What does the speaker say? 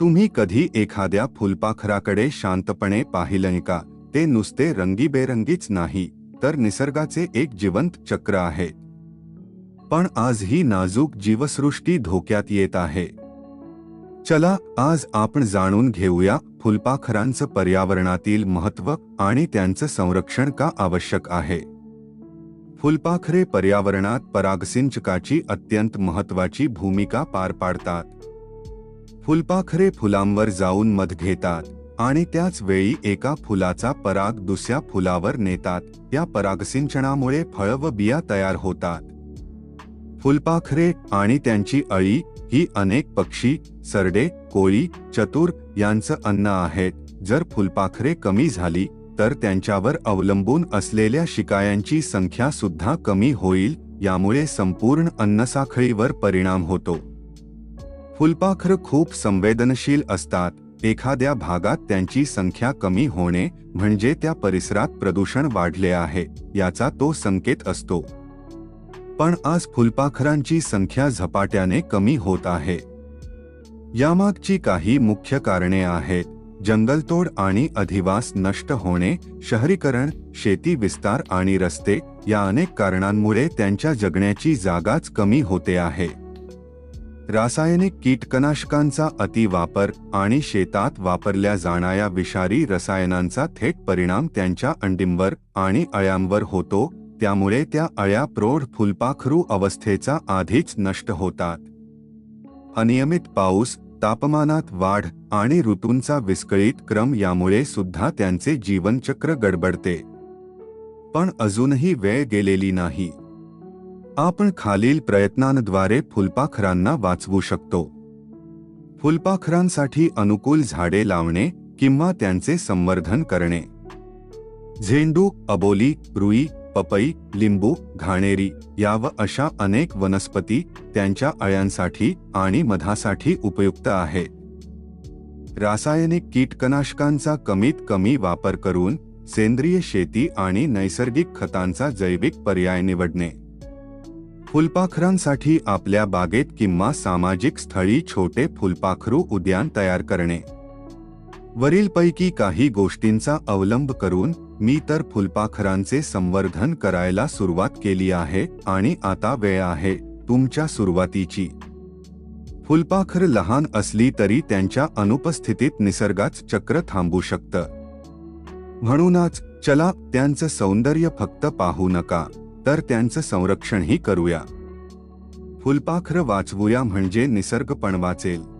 तुम्ही कधी एखाद्या फुलपाखराकडे शांतपणे पाहिलंय का? ते नुसते रंगीबेरंगीच नाही तर निसर्गाचे एक जिवंत चक्र आहे. पण आज ही नाजूक जीवसृष्टी धोक्यात येत आहे. चला आज आपण जाणून घेऊया फुलपाखरांचं पर्यावरणातील महत्त्व आणि त्यांचं संरक्षण का आवश्यक आहे. फुलपाखरे पर्यावरणात परागसिंचकाची अत्यंत महत्त्वाची भूमिका पार पाडतात. फुलपाखरे फुलांवर जाऊन मध घेतात आणि त्याच वेळी एका फुलाचा पराग दुसऱ्या फुलावर नेतात. या परागसिंचनामुळे फळ व बिया तयार होतात. फुलपाखरे आणि त्यांची अळी ही अनेक पक्षी सरडे कोळी चतुर यांचं अन्न आहेत. जर फुलपाखरे कमी झाली तर त्यांच्यावर अवलंबून असलेल्या शिकायांची संख्या सुद्धा कमी होईल यामुळे संपूर्ण अन्नसाखळीवर परिणाम होतो. फुलपाखर खूप संवेदनशील असतात. एखाद्या भागात त्यांची संख्या कमी होणे म्हणजे त्या परिसरात प्रदूषण वाढले आहे याचा तो संकेत असतो. पण आज फुलपाखरांची संख्या झपाट्याने कमी होत आहे. यामागची काही मुख्य कारणे आहेत. जंगलतोड आणि अधिवास नष्ट होणे शहरीकरण शेती विस्तार आणि रस्ते या अनेक कारणांमुळे त्यांच्या जगण्याची जागाच कमी होते आहे. रासायनिक कीटकनाशकांचा अतिवापर आणि शेतात वापरल्या जाणाऱ्या विषारी रसायनांचा थेट परिणाम त्यांच्या अंडींवर आणि अळ्यांवर होतो त्यामुळे त्या अळ्या प्रौढ फुलपाखरू अवस्थेचा आधीच नष्ट होतात. अनियमित पाऊस तापमानात वाढ आणि ऋतूंचा विस्कळीत क्रम यामुळे सुद्धा त्यांचे जीवनचक्र गडबडते. पण अजूनही वेळ गेलेली नाही. आपण खालील प्रयत्नांद्वारे फुलपाखरांना वाचवू शकतो. फुलपाखरांसाठी अनुकूल झाडे लावणे किंवा त्यांचे संवर्धन करणे. झेंडू अबोली रुई पपई लिंबू घाणेरी या व अशा अनेक वनस्पती त्यांच्या अळ्यांसाठी आणि मधासाठी उपयुक्त आहेत. रासायनिक कीटकनाशकांचा कमीत कमी वापर करून सेंद्रिय शेती आणि नैसर्गिक खतांचा जैविक पर्याय निवडणे. फुलपाखरांसाठी आपल्या बागेत किंवा सामाजिक स्थळी छोटे फुलपाखरू उद्यान तयार करणे. वरीलपैकी काही गोष्टींचा अवलंब करून मी तर फुलपाखरांचे संवर्धन करायला सुरुवात केली आहे आणि आता वेळ आहे तुमच्या सुरुवातीची. फुलपाखर लहान असली तरी त्यांच्या अनुपस्थितीत निसर्गाच चक्र थांबू शकतं. म्हणूनच चला त्यांचं सौंदर्य फक्त पाहू नका. तर त्यांचं संरक्षणही करूया. फुलपाखरं वाचवूया म्हणजे निसर्ग पण वाचेल.